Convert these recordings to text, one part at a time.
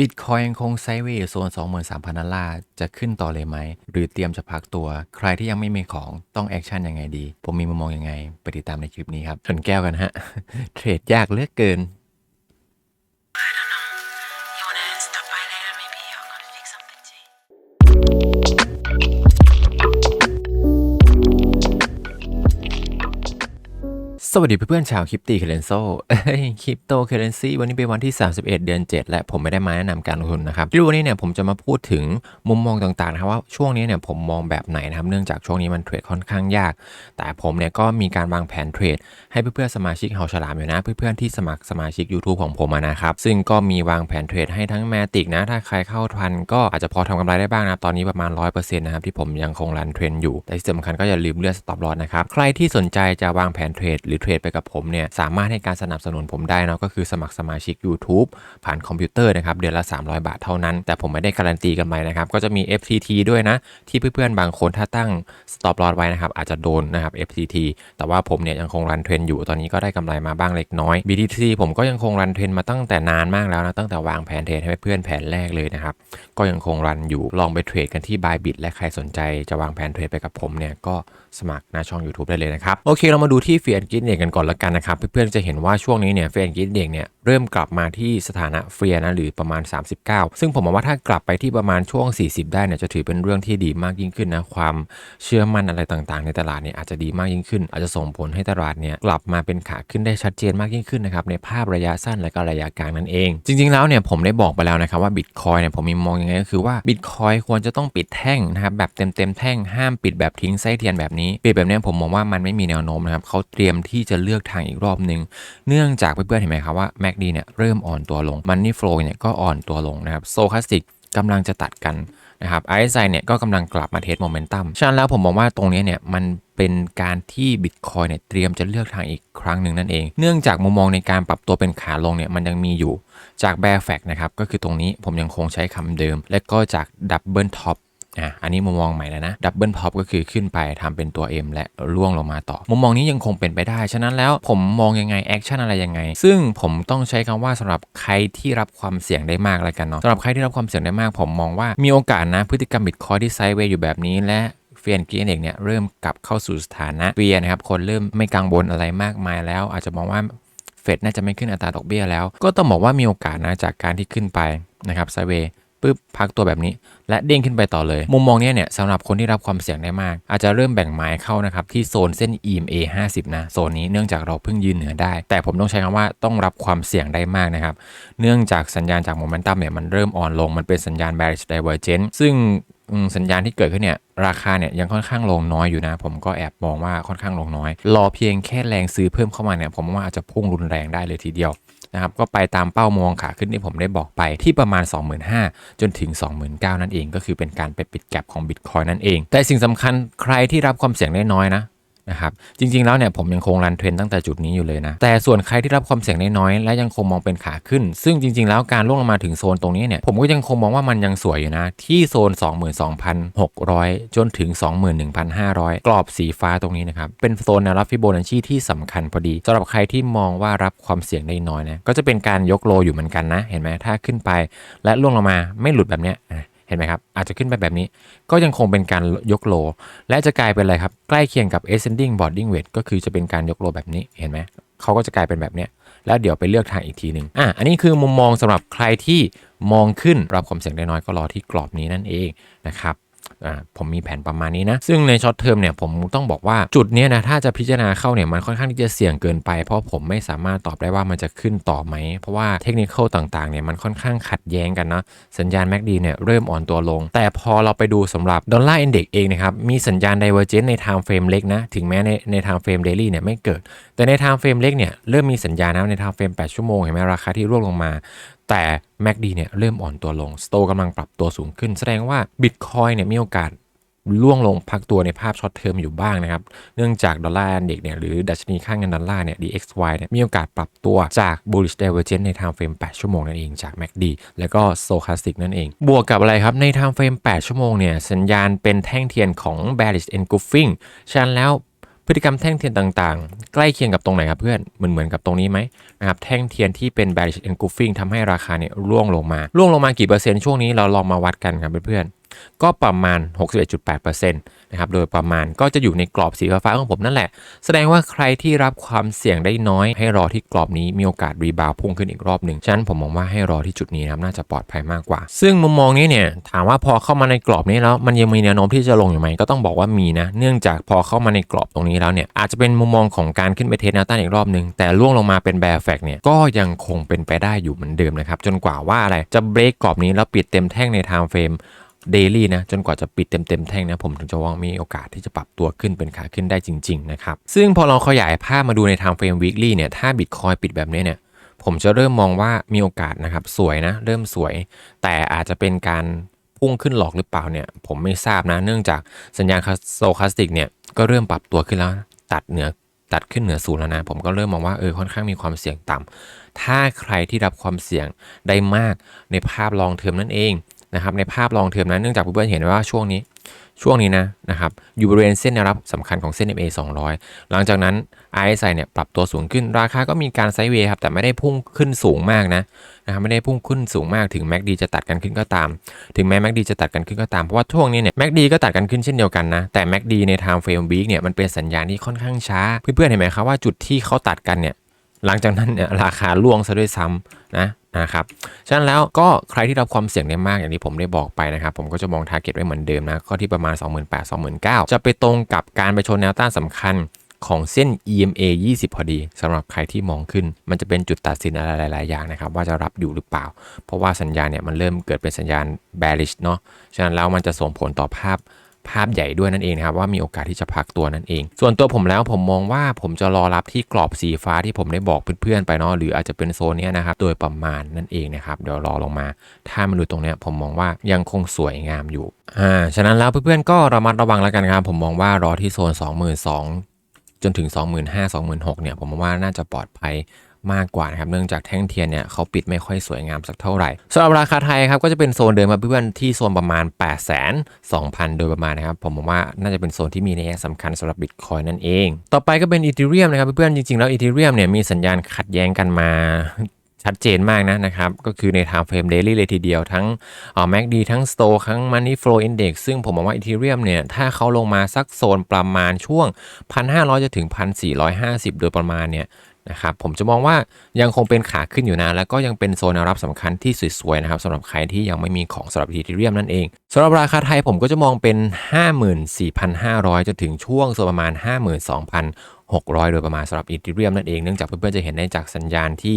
บิตคอยยังคงไซด์เวย์อยู่โซน 23,000ดอลลาร์จะขึ้นต่อเลยไหม หรือเตรียมจะพักตัว ใครที่ยังไม่มีของต้องแอคชั่นยังไงดี ผมมีมุมมองยังไง ไปติดตามในคลิปนี้ครับชนแก้วกันฮะ เทรดยากเลือกเกิน สวัสดีเพื่อนๆชาวคริปตีเคเรนโซคริปโตเคเรนซีวันนี้เป็นวันที่ 31 เดือน 7 และผมไม่ได้มาแนะนำการลงทุนนะครับที่วันนี้เนี่ยผมจะมาพูดถึงมุมมองต่างๆนะครับว่าช่วงนี้เนี่ยผมมองแบบไหนนะครับเนื่องจากช่วงนี้มันเทรดค่อนข้างยาก แต่ผมเนี่ยก็มีการวางแผนเทรด ให้เพื่อนๆสมาชิกเฮาฉลามอยู่นะ เพื่อนๆที่สมัครสมาชิก YouTube ของผมนะครับซึ่งก็มีวางแผนเทรดให้ทั้งแมติกนะถ้าใครเข้าทันก็อาจจะพอทำกำไรได้บ้างนะตอนนี้ประมาณ 100%นะครับที่ผมยังคงรันเทรนอยู่แต่ที่สำคัญก็อย่าลืมเลือกสต็อปลอสนะครับใครที่สนใจจะวางแผนเทรดหรือเทรดไปกับผมเนี่ยสามารถให้การสนับสนุนผมได้นะก็คือสมัครสมาชิก YouTube ผ่านคอมพิวเตอร์นะครับเดือนละ 300 บาทเท่านั้น แต่ผมไม่ได้การันตีกันไปนะครับก็จะมี FTT ด้วยนะ ที่เพื่อนๆ บางคนถ้าตั้ง stop loss ไว้นะครับอาจจะโดนนะครับ FTT แต่ว่าผมเนี่ยยังคงรันเทรนอยู่ตอนนี้ก็ได้กำไรมาบ้างเล็กน้อย BTC ผมก็ยังคงรันเทรนมาตั้งแต่นานมากแล้วนะตั้งแต่วางแผนเทรดให้เพื่อนแผนแรกเลยนะครับก็ยังคงรันอยู่ลองไปเทรดกันที่ Bybit และใครสนใจจะวางแผนเทรดไปกับผมเนี่ยก็สมัครหน้าช่อง YouTube ได้เลยนะครับโอเคเรามาดูที่ Fear and Greed เนี่ยกันก่อนละกันนะครับเพื่อนๆจะเห็นว่าช่วงนี้เนี่ย Fear and Greed เนี่ยเริ่มกลับมาที่สถานะเฟียนะหรือประมาณ 39 ซึ่งผมมองว่าถ้ากลับไปที่ประมาณช่วง 40 ได้เนี่ยจะถือเป็นเรื่องที่ดีมากยิ่งขึ้นนะความเชื่อมั่นอะไรต่างๆ ในตลาดเนี่ยอาจจะดีมากยิ่งขึ้น อาจจะส่งผลให้ตลาดเนี่ยกลับมาเป็นขาขึ้นได้ชัดเจนมากยิ่งขึ้นนะครับในภาพระยะสั้นและก็ระยะกลางนั่นเอง จริง ๆแล้วเนี่ยผมได้บอกไปแล้วนะครับว่าบิตคอยเนี่ยผมมีมองยังไงก็คือว่าบิตคอยควรจะต้องปิดแท่งนะครับแบบเต็มๆแท่งห้ามปิดแบบทิ้งไส้เทียนแบบนี้ปิดแบบนี้ผมมองว่ามันไม่มีแนวโน้มนะครับเขาเตรียมที่ที่จะเลือกทางอีกรอบหนึ่งเนื่องจากเพื่อนๆเห็นไหมครับว่า MACD เนี่ยเริ่มอ่อนตัวลง Money Flow เนี่ยก็อ่อนตัวลงนะครับโซคาสติกกำลังจะตัดกันนะครับ RSI เนี่ยก็กำลังกลับมาเทสโมเมนตัมฉะนั้นแล้วผมมองว่าตรงนี้เนี่ยมันเป็นการที่ Bitcoin เนี่ยเตรียมจะเลือกทางอีกครั้งหนึ่งนั่นเอง เนื่องจากมุมมองในการปรับตัวเป็นขาลงเนี่ยมันยังมีอยู่จาก Bear Fact นะครับ ก็คือตรงนี้ผมยังคงใช้คำเดิม และก็จาก Double Top อ่ะอันนี้มุมมองใหม่แล้วนะดับเบิลท็อปก็คือขึ้นไปทำเป็นตัว M และร่วงลงมาต่อ มุมมองนี้ยังคงเป็นไปได้ ฉะนั้นแล้วผมมองยังไงแอคชั่นอะไรยังไง ซึ่งผมต้องใช้คำว่าสำหรับใครที่รับความเสี่ยงได้มากแล้วกันเนาะสำหรับใครที่รับความเสี่ยงได้มาก ผมมองว่ามีโอกาสนะพฤติกรรมบิตคอยที่ไซด์เวย์อยู่แบบนี้และเฟียนกีเองเนี่ยเริ่มกลับเข้าสู่สถานะเฟียนะครับคนเริ่มไม่กังวลอะไรมากมายแล้ว อาจจะมองว่าเฟดน่าจะไม่ขึ้นอัตราดอกเบี้ยแล้ว ก็ต้องบอกว่ามีโอกาสนะจากการที่ขึ้นไปนะครับไซเวย์ ปุ๊บพักตัวแบบนี้ และเด้งขึ้นไปต่อเลย มุมมองนี้เนี่ยสำหรับคนที่รับความเสี่ยงได้มาก อาจจะเริ่มแบ่งไม้เข้านะครับที่โซนเส้น EMA 50 นะ โซนนี้เนื่องจากเราเพิ่งยืนเหนือได้ แต่ผมต้องใช้คำว่าต้องรับความเสี่ยงได้มากนะครับ เนื่องจากสัญญาณจากโมเมนตัมเนี่ยมันเริ่มอ่อนลง มันเป็นสัญญาณ bearish divergence ซึ่งสัญญาณที่เกิดขึ้นเนี่ยราคาเนี่ยยังค่อนข้างลงน้อยอยู่นะ ผมก็แอบมองว่าค่อนข้างลงน้อย รอเพียงแค่แรงซื้อเพิ่มเข้ามาเนี่ยผมว่าอาจจะพุ่งรุนแรงได้เลยทีเดียว นะครับก็ไปตามเป้ามองขาขึ้นที่ผมได้บอกไปที่ประมาณ 25,000 จนถึง 29,000 นั่นเอง ก็คือเป็นการไปปิดแก็บของ Bitcoin นั่นเอง แต่สิ่งสำคัญใครที่รับความเสี่ยงได้น้อยนะ นะครับจริง ๆ แล้วเนี่ยผมยังคงรันเทรนตั้งแต่จุดนี้อยู่เลยนะ แต่ส่วนใครที่รับความเสี่ยงน้อยและยังคงมองเป็นขาขึ้น ซึ่งจริง ๆ แล้วการล่วงลงมาถึงโซนตรงนี้เนี่ยผมก็ยังคงมองว่ามันยังสวยอยู่นะ ที่โซน 22,600 จนถึง 21,500 กรอบสีฟ้าตรงนี้นะครับ เป็นโซนแนวรับฟิโบนัชชีที่สำคัญพอดีสำหรับใครที่มองว่ารับความเสี่ยงได้น้อยนะก็จะเป็นการยกโลอยู่เหมือนกันนะ เห็นไหมถ้าขึ้นไป และล่วงลงมาไม่หลุดแบบเนี้ย เห็นไหมครับ อาจจะขึ้นไปแบบนี้ ก็ยังคงเป็นการยกโล และจะกลายเป็นอะไรครับ ใกล้เคียงกับ ascending boarding weight ก็คือจะเป็นการยกโลแบบนี้ เห็นไหม เขาก็จะกลายเป็นแบบนี้ แล้วเดี๋ยวไปเลือกทางอีกทีหนึ่งอะ อันนี้คือมุมมองสำหรับใครที่มองขึ้นรับความเสี่ยงได้น้อยก็รอที่กรอบนี้นั่นเองนะครับ ผมมีแผนประมาณนี้นะ ซึ่งในช็อตเทอมเนี่ยผมต้องบอกว่าจุดเนี้ยนะถ้าจะพิจารณาเข้าเนี่ยมันค่อนข้างที่จะเสี่ยงเกินไป เพราะผมไม่สามารถตอบได้ว่ามันจะขึ้นต่อไหม เพราะว่าเทคนิคต่างๆเนี่ยมันค่อนข้างขัดแย้งกันเนาะสัญญาณ MACD เนี่ยเริ่มอ่อนตัวลง แต่พอเราไปดูสำหรับดอลลาร์อินเด็กเองนะครับมีสัญญาณ divergence ใน time frame เล็กนะถึงแม้ในใน time frame daily เนี่ยไม่เกิด แต่ใน time frame เล็กเนี่ยเริ่มมีสัญญาณนะใน time frame 8ชั่วโมงเห็นไหมราคาที่ร่วงลงมา แต่ MACD เนี่ยเริ่มอ่อนตัวลง สโตกำลังปรับตัวสูงขึ้น แสดงว่า Bitcoin เนี่ยมีโอกาสล่วงลงพักตัวในภาพช็อตเทอมอยู่บ้างนะครับ เนื่องจากดอลลาร์เด็กเนี่ยหรือดัชนีค่าเงินดอลลาร์เนี่ย DXY เนี่ยมีโอกาสปรับตัวจาก bullish divergence ใน time frame 8 ชั่วโมงนั่นเองจาก MACD แล้วก็ stochastic นั่นเอง บวกกับอะไรครับ ใน time frame 8 ชั่วโมงเนี่ย สัญญาณเป็นแท่งเทียนของ bearish engulfing ฉะนั้นแล้ว พฤติกรรมแท่งเทียนต่างๆ ใกล้เคียงกับตรงไหนครับเพื่อนเหมือนเหมือนกับตรงนี้ไหมนะครับแท่งเทียนที่เป็น bearish engulfing ทำให้ราคาเนี่ยร่วงลงมาร่วงลงมากี่เปอร์เซ็นต์ช่วงนี้เราลองมาวัดกันครับเพื่อนๆก็ประมาณ 61.8%น นะครับโดยประมาณก็จะอยู่ในกรอบสีฟ้าของผมนั่นแหละ แสดงว่าใครที่รับความเสี่ยงได้น้อย ให้รอที่กรอบนี้มีโอกาสรีบาวพุ่งขึ้นอีกรอบหนึ่งฉะนั้นผมมองว่าให้รอที่จุดนี้นะครับน่าจะปลอดภัยมากกว่า ซึ่งมุมมองนี้เนี่ยถามว่าพอเข้ามาในกรอบนี้แล้วมันยังมีแนวโน้มที่จะลงอยู่ไหมก็ต้องบอกว่ามีนะ เนื่องจากพอเข้ามาในกรอบตรงนี้แล้วเนี่ยอาจจะเป็นมุมมองของการขึ้นไปเทสแนวต้านอีกรอบหนึ่งแต่ล่วงลงมาเป็นแบร์แฟกเนี่ยก็ยังคงเป็นไปได้อยู่เหมือนเดิมนะครับจนกว่าว่าอะไรจะเบรกกรอบนี้แล้วปิดเต็มแท่งในไทม์เฟรม เดลี่นะจนกว่าจะปิดเต็มเต็มๆแท่งนะผมถึงจะว่ามีโอกาสที่จะปรับตัวขึ้นเป็นขาขึ้นได้จริงๆนะครับซึ่งพอเราขยายภาพมาดูใน time frame weekly เนี่ยถ้าบิตคอยปิดแบบนี้เนี่ยผมจะเริ่มมองว่ามีโอกาสนะครับสวยนะเริ่มสวย แต่อาจจะเป็นการพุ่งขึ้นหลอกหรือเปล่าเนี่ยผมไม่ทราบนะเนื่องจากสัญญาณโซคาสติกเนี่ยก็เริ่มปรับตัวขึ้นแล้วตัดเหนือตัดขึ้นเหนือศูนย์แล้วนะ ผมก็เริ่มมองว่าเออค่อนข้างมีความเสี่ยงต่ำถ้าใครที่รับความเสี่ยงได้มากในภาพลองเทอมนั่นเอง นะครับในภาพลองเทอมนั้นเนื่องจากเพื่อนๆเห็นว่าช่วงนี้ช่วงนี้นะนะครับอยู่บริเวณเส้นแนวรับสำคัญของเส้น MA 200 หลังจากนั้น RSI เนี่ยปรับตัวสูงขึ้นราคาก็มีการไซด์เวย์ครับแต่ไม่ได้พุ่งขึ้นสูงมากนะนะครับไม่ได้พุ่งขึ้นสูงมากถึง MACD จะตัดกันขึ้นก็ตาม ถึงแม้ MACD จะตัดกันขึ้นก็ตาม เพราะว่าช่วงนี้เนี่ย MACD ก็ตัดกันขึ้นเช่นเดียวกันนะ แต่ MACD ใน time frame week เนี่ยมันเป็นสัญญาณที่ค่อนข้างช้า เพื่อนๆเห็นไหมครับว่าจุดที่เขาตัดกันเนี่ยหลังจากนั้นเนี่ยราคาล่วงซะด้วยซ้ำนะ นะครับฉะนั้นแล้วก็ใครที่รับความเสี่ยงได้มากอย่างที่ผมได้บอกไปนะครับ ผมก็จะมองทาร์เก็ตไว้เหมือนเดิมนะก็ที่ประมาณ 28,000 29,000 จะไปตรงกับการไปชนแนวต้านสำคัญของเส้น EMA 20 พอดีสำหรับใครที่มองขึ้น มันจะเป็นจุดตัดสินอะไรหลาย ๆ อย่างนะครับ ว่าจะรับอยู่หรือเปล่า เพราะว่าสัญญาณเนี่ยมันเริ่มเกิดเป็นสัญญาณ bearish เนาะฉะนั้นแล้วมันจะส่งผลต่อภาพ ภาพใหญ่ด้วยนั่นเองนะครับว่ามีโอกาสที่จะพักตัวนั่นเอง ส่วนตัวผมแล้วผมมองว่าผมจะรอรับที่กรอบสีฟ้าที่ผมได้บอกเพื่อนๆไปเนาะหรืออาจจะเป็นโซนนี้นะครับโดยประมาณนั่นเองนะครับเดี๋ยวรอลงมา ถ้ามาดูตรงนี้ผมมองว่ายังคงสวยงามอยู่อ่าฉะนั้นแล้วเพื่อนๆก็ระมัดระวังแล้วกันครับผมมองว่ารอที่โซน 22,000จนถึง 25,000 26,000เนี่ยผมมองว่าน่าจะปลอดภัย มากกว่านะครับเนื่องจากแท่งเทียนเนี่ยเขาปิดไม่ค่อยสวยงามสักเท่าไหร่สำหรับราคาไทยครับก็จะเป็นโซนเดิมครับเพื่อนที่โซนประมาณ 8 2 0 0 0 โดยประมาณนะครับผมมองว่าน่าจะเป็นโซนที่มีนัยสำคัญสำหรับบิตคอยนั่นเอง ต่อไปก็เป็นอีเทเรียมนะครับเพื่อนๆจริงๆแล้วอีเทเรียมเนี่ยมีสัญญาณขัดแย้งกันมาชัดเจนมากนะนะครับ ก็คือใน time frame daily เลยทีเดียวทั้งเอ่อ MACD ทั้ง Store ทั้ง Money Flow Index ซึ่งผมมองว่า Ethereum เนี่ย ถ้าเขาลงมาสักโซนประมาณช่วง 1,500 จะถึง 1,450 โดยประมาณเนี่ย นะครับผมจะมองว่ายังคงเป็นขาขึ้นอยู่นะ แล้วก็ยังเป็นโซนแนวรับสำคัญที่สวยๆนะครับสำหรับใครที่ยังไม่มีของสำหรับอีทีเรียมนั่นเองสำหรับราคาไทยผมก็จะมองเป็น 54,500จะถึงช่วงโซนประมาณ 52,000 600 โดยประมาณสำหรับอีเทเรียมนั่นเองเนื่องจากเพื่อนๆจะเห็นได้จากสัญญาณที่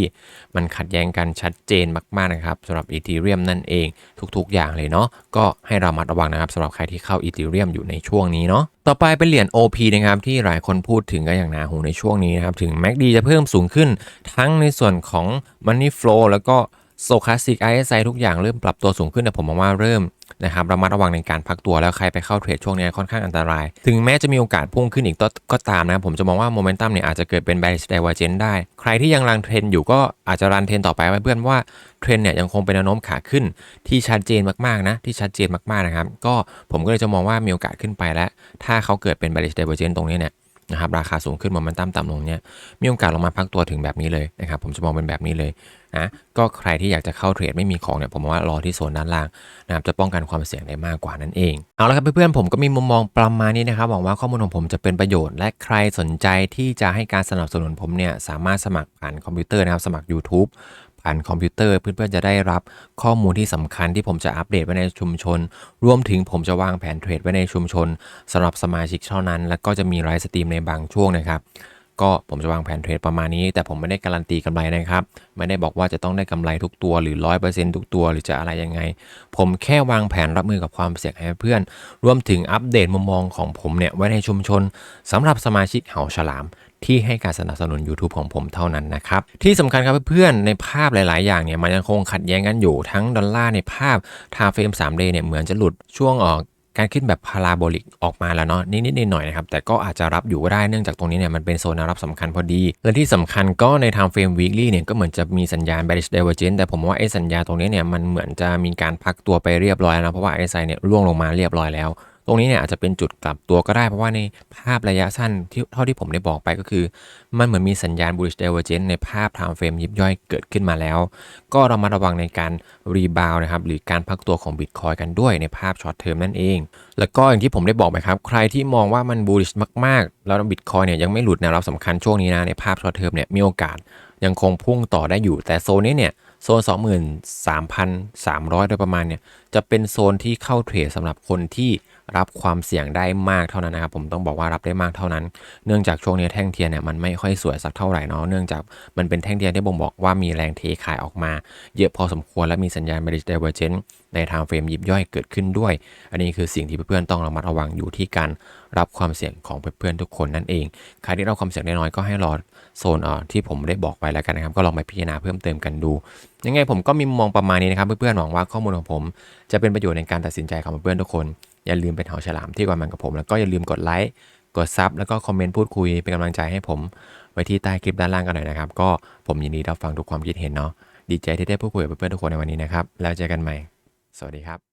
มันขัดแย้งกันชัดเจนมากๆนะครับสำหรับอีเทเรียมนั่นเองทุกๆ อย่างเลยเนาะก็ให้เรามัดระวังนะครับสำหรับใครที่เข้าอีเทเรียมอยู่ในช่วงนี้เนาะต่อไปเป็นเหรียญ OP นะครับที่หลายคนพูดถึงกันอย่างหนาหูในช่วงนี้นะครับถึง MACD จะเพิ่มสูงขึ้นทั้งในส่วนของ Money Flow แล้วก็ โซคลาสสิก ISI ทุกอย่างเริ่มปรับตัวสูงขึ้นแต่ผมมองว่าเริ่มนะครับระมัดระวังในการพักตัวแล้วใครไปเข้าเทรดช่วงนี้ค่อนข้างอันตราย ถึงแม้จะมีโอกาสพุ่งขึ้นอีกก็ตามนะผมจะมองว่าโมเมนตัมเนี่ยอาจจะเกิดเป็น bearish divergence ได้ ใครที่ยังรันเทรนอยู่ก็อาจจะรันเทรนต่อไปไว้เพื่อนว่าเทรนเนี่ยยังคงเป็นแนวโน้มขาขึ้นที่ชัดเจนมากๆนะที่ชัดเจนมากๆนะครับก็ผมก็เลยจะมองว่ามีโอกาสขึ้นไปแล้ว ถ้าเขาเกิดเป็น bearish divergence ตรงนี้เนี่ย นะครับราคาสูงขึ้นโมเมนตัมต่ำลงเนี่ยมีโอกาสลงมาพักตัวถึงแบบนี้เลยนะครับผมจะมองเป็นแบบนี้เลยนะก็ใครที่อยากจะเข้าเทรดไม่มีของเนี่ยผมว่ารอที่โซนด้านล่างนะครับจะป้องกันความเสี่ยงได้มากกว่านั่นเองเอาละครับเพื่อนๆผมก็มีมุมมองประมาณนี้นะครับหวังว่าข้อมูลของผมจะเป็นประโยชน์ และใครสนใจที่จะให้การสนับสนุนผมเนี่ยสามารถสมัครผ่านคอมพิวเตอร์นะครับสมัคร YouTube ผ่านคอมพิวเตอร์เพื่อนๆจะได้รับข้อมูลที่สำคัญที่ผมจะอัปเดตไว้ในชุมชน รวมถึงผมจะวางแผนเทรดไว้ในชุมชนสำหรับสมาชิกเท่านั้น และก็จะมีไลฟ์สตรีมในบางช่วงนะครับ ก็ผมจะวางแผนเทรดประมาณนี้ แต่ผมไม่ได้การันตีกำไรนะครับ ไม่ได้บอกว่าจะต้องได้กำไรทุกตัวหรือ 100%ทุกตัวหรือจะอะไรยังไง ผมแค่วางแผนรับมือกับความเสี่ยงให้เพื่อน รวมถึงอัปเดตมุมมองของผมเนี่ยไว้ในชุมชนสำหรับสมาชิกเหาฉลามที่ให้การสนับสนุน YouTube ของผมเท่านั้นนะครับ ที่สำคัญครับเพื่อนๆในภาพหลายๆ อย่างเนี่ยมันยังคงขัดแย้งกันอยู่ทั้งดอลลาร์ในภาพทาเฟรม 3D เนี่ยเหมือนจะหลุดช่วงออก การขึ้นแบบพาราโบลิกออกมาแล้วเนาะนิดๆหน่อยๆนะครับแต่ก็อาจจะรับอยู่ก็ได้เนื่องจากตรงนี้เนี่ยมันเป็นโซนนวรับสำคัญพอดี และที่สำคัญก็ในทางเฟรมวีคลี่เนี่ยก็เหมือนจะมีสัญญาณ bearish divergence แต่ผมว่าไอ้สัญญาตรงนี้เนี่ยมันเหมือนจะมีการพักตัวไปเรียบร้อยแล้วนะเพราะว่าไอไซเนี่ยร่วงลงมาเรียบร้อยแล้ว ตรงนี้เนี่ยอาจจะเป็นจุดกลับตัวก็ได้ เพราะว่าในภาพระยะสั้นที่เท่าที่ผมได้บอกไปก็คือ มันเหมือนมีสัญญาณ bullish divergence ในภาพ time frame ยิบย่อยเกิดขึ้นมาแล้ว ก็เรามาระวังในการรีบาวนะครับหรือการพักตัวของ Bitcoin กันด้วยในภาพช็อตเทอมนั่นเอง แล้วก็อย่างที่ผมได้บอกไปครับ ใครที่มองว่ามัน bullish มากๆ แล้ว Bitcoin เนี่ยยังไม่หลุดแนวรับสำคัญช่วงนี้นะในภาพช็อตเทอมเนี่ยมีโอกาสยังคงพุ่งต่อได้อยู่แต่โซนนี้เนี่ยโซน 23,300 โดยประมาณเนี่ยจะเป็นโซนที่เข้าเทรดสำหรับคนที่ รับความเสี่ยงได้มากเท่านั้นนะครับ ผมต้องบอกว่ารับได้มากเท่านั้น เนื่องจากช่วงนี้แท่งเทียนเนี่ยมันไม่ค่อยสวยสักเท่าไหร่เนาะเนื่องจากมันเป็นแท่งเทียนที่บ่งบอกว่ามีแรงเทขายออกมา เยอะพอสมควรและมีสัญญาณ bearish divergence ในทางเฟรมยิบย่อยเกิดขึ้นด้วย อันนี้คือสิ่งที่เพื่อนๆต้องระมัดระวังอยู่ที่การรับความเสี่ยงของเพื่อนๆทุกคนนั่นเอง ใครที่รับความเสี่ยงน้อยก็ให้รอโซนอ่อที่ผมได้บอกไปแล้วกันนะครับ ก็ลองไปพิจารณาเพิ่มเติมกันดู ยังไงผมก็มีมุมมองประมาณนี้นะครับ เพื่อนๆหวังว่าข้อมูลของผม จะเป็นประโยชน์ในการตัดสินใจของเพื่อนๆทุกคน อย่าลืมเป็นหอฉลามที่กำลังกับผม แล้วก็อย่าลืมกดไลค์กดซับแล้วก็คอมเมนต์พูดคุยเป็นกำลังใจให้ผม ไว้ที่ใต้คลิปด้านล่างกันหน่อยนะครับ ก็ผมยินดีรับฟังทุกความคิดเห็นเนาะดีใจที่ได้พูดคุยกับเพื่อนๆทุกคนในวันนี้นะครับแล้วเจอกันใหม่ สวัสดีครับ